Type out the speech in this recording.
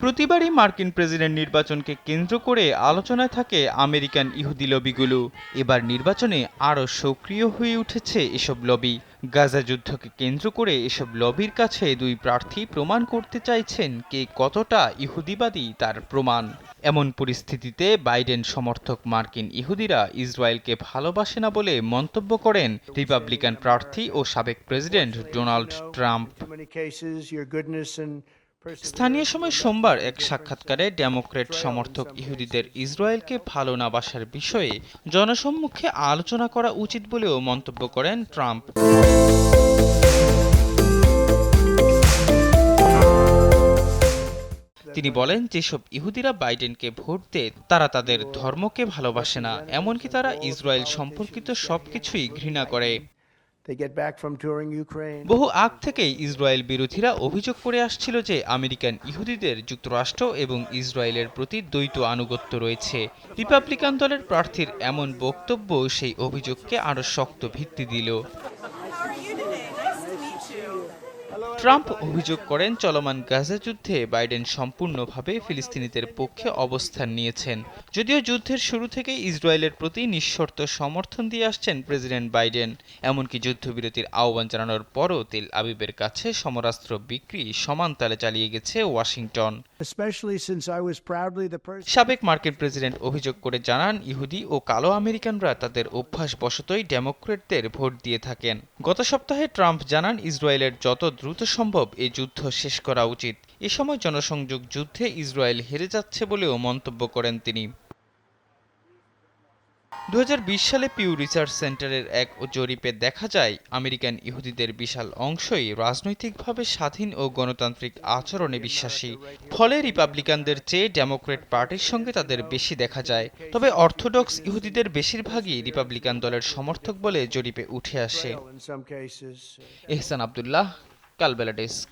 প্রতিবারই মার্কিন প্রেসিডেন্ট নির্বাচনকে কেন্দ্র করে আলোচনায় থাকে আমেরিকান ইহুদি লবিগুলো। এবার নির্বাচনে আরও সক্রিয় হয়ে উঠেছে এসব লবি। গাজা যুদ্ধকে কেন্দ্র করে এসব লবির কাছে দুই প্রার্থী প্রমাণ করতে চাইছেন কে কতটা ইহুদিবাদী তার প্রমাণ। এমন পরিস্থিতিতে বাইডেন সমর্থক মার্কিন ইহুদিরা ইসরায়েলকে ভালোবাসে না বলে মন্তব্য করেন রিপাবলিকান প্রার্থী ও সাবেক প্রেসিডেন্ট ডোনাল্ড ট্রাম্প। স্থানীয় সময় সোমবার এক সাক্ষাৎকারে ডেমোক্রেট সমর্থক ইহুদিদের ইসরায়েলকে ভালো না বাসার বিষয়ে জনসম্মুখে আলোচনা করা উচিত বলেও মন্তব্য করেন ট্রাম্প। তিনি বলেন, যেসব ইহুদিরা বাইডেনকে ভোট দেয়, তারা তাদের ধর্মকে ভালোবাসে না। এমনকি তারা ইসরায়েল সম্পর্কিত সবকিছুই ঘৃণা করে। বহু আগ থেকেই ইসরায়েল বিরোধীরা অভিযোগ করে আসছিল যে আমেরিকান ইহুদিদের যুক্তরাষ্ট্র এবং ইসরায়েলের প্রতি দ্বৈত আনুগত্য রয়েছে। রিপাবলিকান দলের প্রার্থীর এমন বক্তব্য সেই অভিযোগকে আরও শক্ত ভিত্তি দিল। ট্রাম্প অভিযোগ করেন চলমান গাজা যুদ্ধে বাইডেন সম্পূর্ণভাবে ফিলিস্তিনিদের পক্ষে অবস্থান নিয়েছেন যদিও যুদ্ধের শুরু থেকেই ইসরায়েলের প্রতি নিঃশর্ত সমর্থন দিয়ে আসছেন প্রেসিডেন্ট বাইডেন এমনকি যুদ্ধবিরতির আহ্বান জানানোর পরও তেল আবিবের কাছে সমরাস্ত্র বিক্রি সমান তালে চালিয়ে গেছে ওয়াশিংটন. সাবেক মার্কিন প্রেসিডেন্ট অভিযোগ করে জানান ইহুদি ও কালো আমেরিকানরা তাদের অভ্যাসবশতই ডেমোক্রেটদের ভোট দিয়ে থাকেন গত সপ্তাহে ট্রাম্প জানান ইসরায়েলের যত দ্রুত সম্ভব এই যুদ্ধ শেষ করা উচিত। এ সময় জনসংযোগ যুদ্ধে ইসরায়েল হেরে যাচ্ছে বলেও মন্তব্য করেন তিনি। দু হাজার বিশ সালে পিউ রিসার্চ সেন্টারের এক জরিপে দেখা যায়, আমেরিকান ইহুদিদের বিশাল অংশই রাজনৈতিকভাবে স্বাধীন ও গণতান্ত্রিক আচরণে বিশ্বাসী। ফলে রিপাবলিকানদের চেয়ে ডেমোক্রেট পার্টির সঙ্গে তাদের বেশি দেখা যায়। তবে অর্থোডক্স ইহুদিদের বেশিরভাগই রিপাবলিকান দলের সমর্থক বলে জরিপে উঠে আসে. এহসান আবদুল্লাহ কালবেলা ডেস্ক।